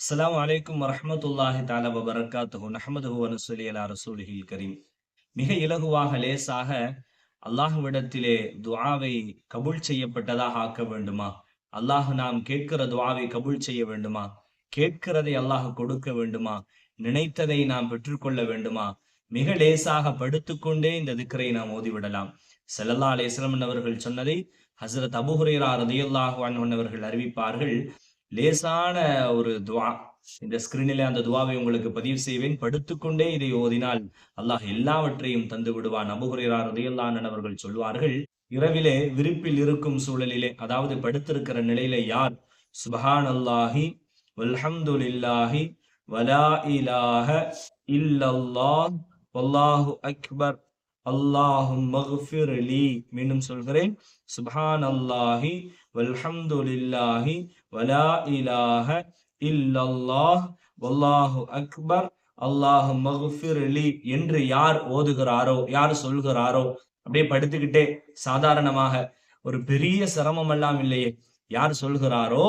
அஸ்லாம் அலைக்கும் வரமத்துல்லாஹி தாலா வ பரக்காத்துஹு நஹ்மதுஹு அலா ரசூலிஹில் கரீம். மிக இலகுவாக லேசாக அல்லாஹுவிடத்திலே துவாவை கபூல் செய்யப்பட்டதாக ஆக்க வேண்டுமா? அல்லாஹ் நாம் கேட்கிற துவாவை கபூல் செய்ய வேண்டுமா? கேட்கிறதை அல்லாஹ் கொடுக்க வேண்டுமா? நினைத்ததை நாம் பெற்றுக்கொள்ள வேண்டுமா? மிக லேசாக படுத்துக்கொண்டே இந்த திக்கரை நாம் ஓதிவிடலாம். செல்லல்லா அலைஹி அவர்கள் சொன்னதை ஹசரத் அபுஹுரேரா ஹுரைரா அவர்கள் அறிவிப்பார்கள். லேசான ஒரு துவா. இந்த ஸ்கிரீனிலே அந்த துவாவை உங்களுக்கு பதிவு செய்வேன். படுத்துக்கொண்டே இதை ஓதினால் அல்லாஹ் எல்லாவற்றையும் தந்து விடுவான். அபுஹுரையார் உதயல்லான் அவர்கள் சொல்வார்கள் இரவிலே விருப்பில் இருக்கும் சூழலிலே அதாவது படுத்திருக்கிற நிலையில யார்? சுபஹான் அல்லாஹி வல்ஹம்துலில்லாஹி வலா இலாஹ இல்லல்லாஹ் வல்லாஹு அக்பர். அல்லாஹும் மக்ஃபிர் அலி மீண்டும் சொல்கிறேன். சுபான் அல்லாஹி வல்ஹம்துலில்லாஹி வலா இலாஹ இல்லல்லாஹ். வல்லாஹு அக்பர். அல்லாஹு மக்ஃபிர் அலி என்று யார் ஓதுகிறாரோ யார் சொல்கிறாரோ அப்படியே படுத்துக்கிட்டே சாதாரணமாக ஒரு பெரிய சிரமம் எல்லாம் இல்லையே. யார் சொல்கிறாரோ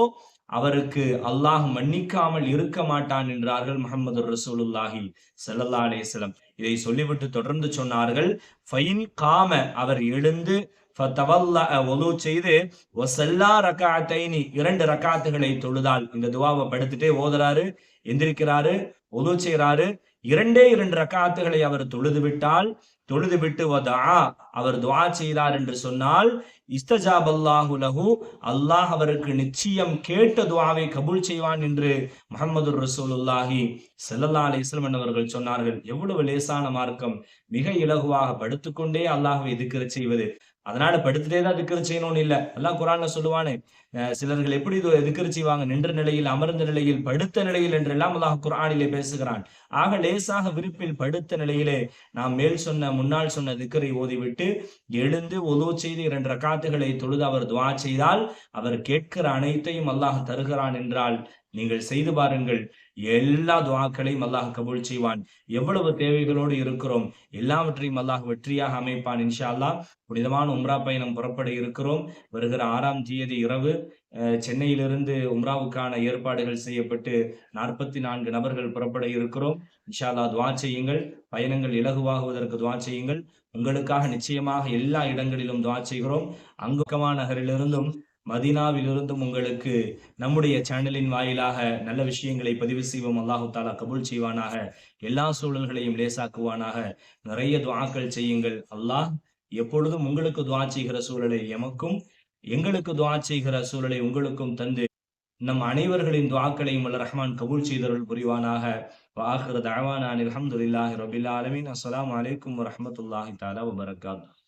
அவருக்கு அல்லாஹ் மன்னிக்காமல் இருக்க மாட்டான் என்றார்கள் முகமது ரசூலுல்லாஹி சல்லல்லா அலேஸ்லம் இதை சொல்லிவிட்டு தொடர்ந்து சொன்னார்கள் ஃபைன் காம அவர் எழுந்து ஒலு செய்து ஒசல்லா ரக்காத்தைனி இரண்டு ரக்காத்துகளை தொழுதால் இந்த துவாவை படுத்துட்டே ஓதுறாரு எந்திரிக்கிறாரு ஒலு செய்யறாரு இரண்டே இரண்டு ரக்காத்துகளை அவர் தொழுது விட்டால் தொழுது விட்டு வதா அவர் துவா செய்தார் என்று சொன்னால் இஸ்தஜாப் அல்லாஹு லஹு அல்லாஹ் அவருக்கு நிச்சயம் கேட்ட துவாவை கபூல் செய்வான் என்று முகமது ரசூலுல்லாஹி செல்லல்லா அலிஸ்லம் அவர்கள் சொன்னார்கள். எவ்வளவு லேசான மார்க்கம். மிக இலகுவாக படுத்துக்கொண்டே அல்லாஹுவை எதிர்க்கிற செய்வது. அதனால படுத்துட்டே தான் திக்கர் செய்யணும்னு இல்ல. எல்லாம் குரான்ல சொல்லுவானே சிலர்கள் எப்படி திக்கர் செய்வாங்க? நின்ற நிலையில் அமர்ந்த நிலையில் படுத்த நிலையில் என்று எல்லாம் அல்லாஹ் குரானிலே பேசுகிறான். ஆக லேசாக விருப்பில் படுத்த நிலையிலே நாம் மேல் சொன்ன முன்னால் சொன்ன திக்கரை ஓதிவிட்டு எழுந்து ஒலு செய்து இரண்டு ரக்காத்துகளை தொழுது அவர் துவா செய்தால் அவர் கேட்கிற அனைத்தையும் அல்லாஹ் தருகிறான் என்றால் நீங்கள் செய்து பாருங்கள். எல்லா துவாக்களையும் அல்லாஹ் கபூல் செய்வான். எவ்வளவு தேவைகளோடு இருக்கிறோம் எல்லாவற்றையும் அல்லாஹ் வெற்றியாக அமைப்பான் இன்ஷா அல்லாஹ் புனிதமான உம்ரா பயணம் புறப்பட இருக்கிறோம். வருகிற ஆறாம் தேதி இரவு சென்னையிலிருந்து உம்ராவுக்கான ஏற்பாடுகள் செய்யப்பட்டு நாற்பத்தி நான்கு நபர்கள் புறப்பட இருக்கிறோம். இன்ஷா அல்லா துவா செய்யுங்கள். பயணங்கள் இலகுவாகுவதற்கு துவா செய்யுங்கள். உங்களுக்காக நிச்சயமாக எல்லா இடங்களிலும் துவா செய்கிறோம். அங்குக்கமா நகரிலிருந்தும் மதினாவிலிருந்தும் உங்களுக்கு நம்முடைய சேனலின் வாயிலாக நல்ல விஷயங்களை பதிவு செய்வோம். அல்லாஹு தாலா கபூல் செய்வானாக. எல்லா சூழல்களையும் லேசாக்குவானாக. நிறைய துவாக்கள் செய்யுங்கள். அல்லாஹ் எப்பொழுதும் உங்களுக்கு துவா செய்கிற சூழலை எமக்கும் எங்களுக்கு துவா செய்கிற சூழலை உங்களுக்கும் தந்து நம் அனைவர்களின் துவாக்களையும் அல்ல ரஹ்மான் கபூல் செய்தவர்கள் புரிவானாக. வாகர் தவானான் அலமதுல்லாஹி ரபில் ஆலமின். அஸ்லாம் வலைக்கம் வரமத்துல்லாஹி தாலா வபரகாத்.